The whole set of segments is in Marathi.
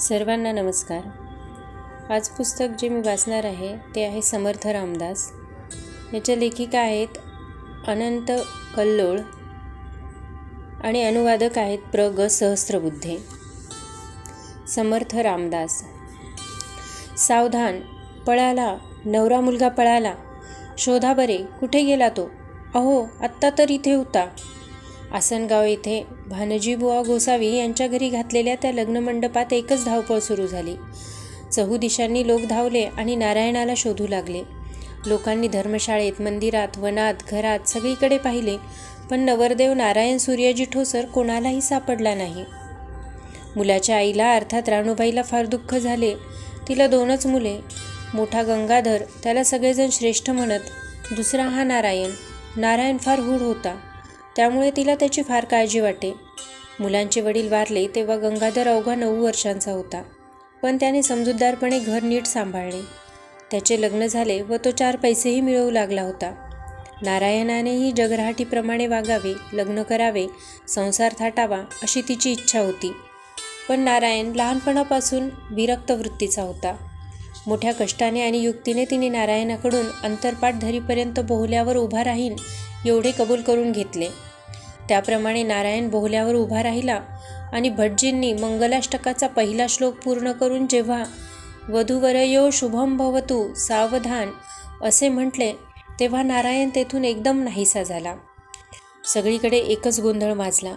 सर्वांना नमस्कार. आज पुस्तक जे मी वाचणार आहे ते आहे समर्थ रामदास. याच्या लेखिका आहेत अनंत कल्लोळ आणि अनुवादक आहेत प्र. ग. सहस्त्रबुद्धे. समर्थ रामदास. सावधान पळाला नवरा मुलगा पळाला. शोधा बरे कुठे गेला तो? अहो आत्ता तर इथे होता. आसनगाव येथे भानजीबुवा गोसावी यांच्या घरी घातलेल्या त्या लग्नमंडपात एकच धावपळ सुरू झाली. चहू दिशांनी लोक धावले आणि नारायणाला शोधू लागले. लोकांनी धर्मशाळेत मंदिरात वनात घरात सगळीकडे पाहिले पण नवरदेव नारायण सूर्याजी ठोसर कोणालाही सापडला नाही. मुलाच्या आईला अर्थात राणूबाईला फार दुःख झाले. तिला दोनच मुले मोठा गंगाधर त्याला सगळेजण श्रेष्ठ म्हणत दुसरा हा नारायण. नारायण फार हूड होता. त्यामुळे तिला त्याची फार काळजी वाटे. मुलांचे वडील वारले तेव्हा गंगाधर अवघा नऊ वर्षांचा होता. पण त्याने समजूतदारपणे घर नीट सांभाळले. त्याचे लग्न झाले व तो चार पैसेही मिळवू लागला होता. नारायणानेही जगराहाटीप्रमाणे वागावे लग्न करावे संसार थाटावा अशी तिची इच्छा होती. पण नारायण लहानपणापासून विरक्त वृत्तीचा होता. मोठ्या कष्टाने आणि युक्तीने तिने नारायणाकडून अंतरपाठ धरीपर्यंत बोहल्यावर उभा राहीन एवढे कबूल करून घेतले. त्याप्रमाणे नारायण बोहल्यावर उभा राहिला आणि भटजींनी मंगलाष्टकाचा पहिला श्लोक पूर्ण करून जेव्हा वधूवरयो शुभम भवतु सावधान असे म्हटले तेव्हा नारायण तेथून एकदम नाहीसा झाला. सगळीकडे एकच गोंधळ माजला.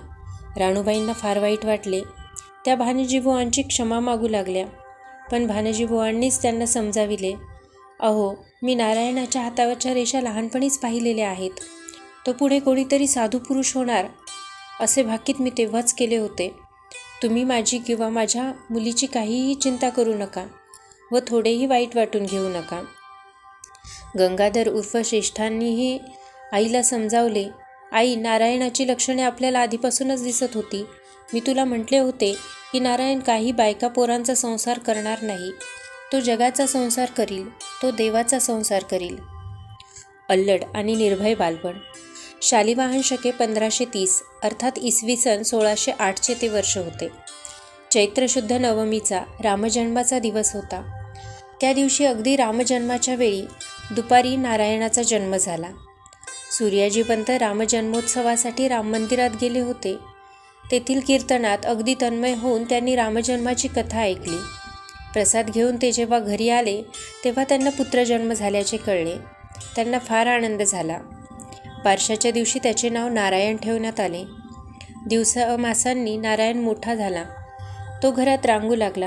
राणूबाईंना फार वाईट वाटले. त्या भानजीबुवांची क्षमा मागू लागल्या. पण भानजीबुवांनीच त्यांना समजाविले अहो मी नारायणाच्या हातावरच्या रेषा लहानपणीच पाहिलेल्या आहेत. तो पुढे कोणीतरी साधू पुरुष होणार असे भाकीत मी तेव्हाच केले होते. तुम्ही माझी किंवा माझ्या मुलीची काहीही चिंता करू नका व थोडेही वाईट वाटून घेऊ नका. गंगाधर उर्फ श्रेष्ठांनीही आईला समजावले आई नारायणाची लक्षणे आपल्याला आधीपासूनच दिसत होती. मी तुला म्हटले होते की नारायण काही बायका पोरांचा संसार करणार नाही. तो जगाचा संसार करील तो देवाचा संसार करील. अल्लड आणि निर्भय बालपण. शालिवाहन शके पंधराशे तीस अर्थात इसवी सन सोळाशे आठचे ते वर्ष होते. चैत्रशुद्ध नवमीचा रामजन्माचा दिवस होता. त्या दिवशी अगदी रामजन्माच्या वेळी दुपारी नारायणाचा जन्म झाला. सूर्याजीपंत रामजन्मोत्सवासाठी राम मंदिरात गेले होते. तेथील कीर्तनात अगदी तन्मय होऊन त्यांनी रामजन्माची कथा ऐकली. प्रसाद घेऊन ते जेव्हा घरी आले तेव्हा त्यांना पुत्रजन्म झाल्याचे कळले. त्यांना फार आनंद झाला. पारशाच्या दिवशी त्याचे नाव नारायण ठेवण्यात आले. दिवसा मासांनी नारायण मोठा झाला. तो घरात रांगू लागला.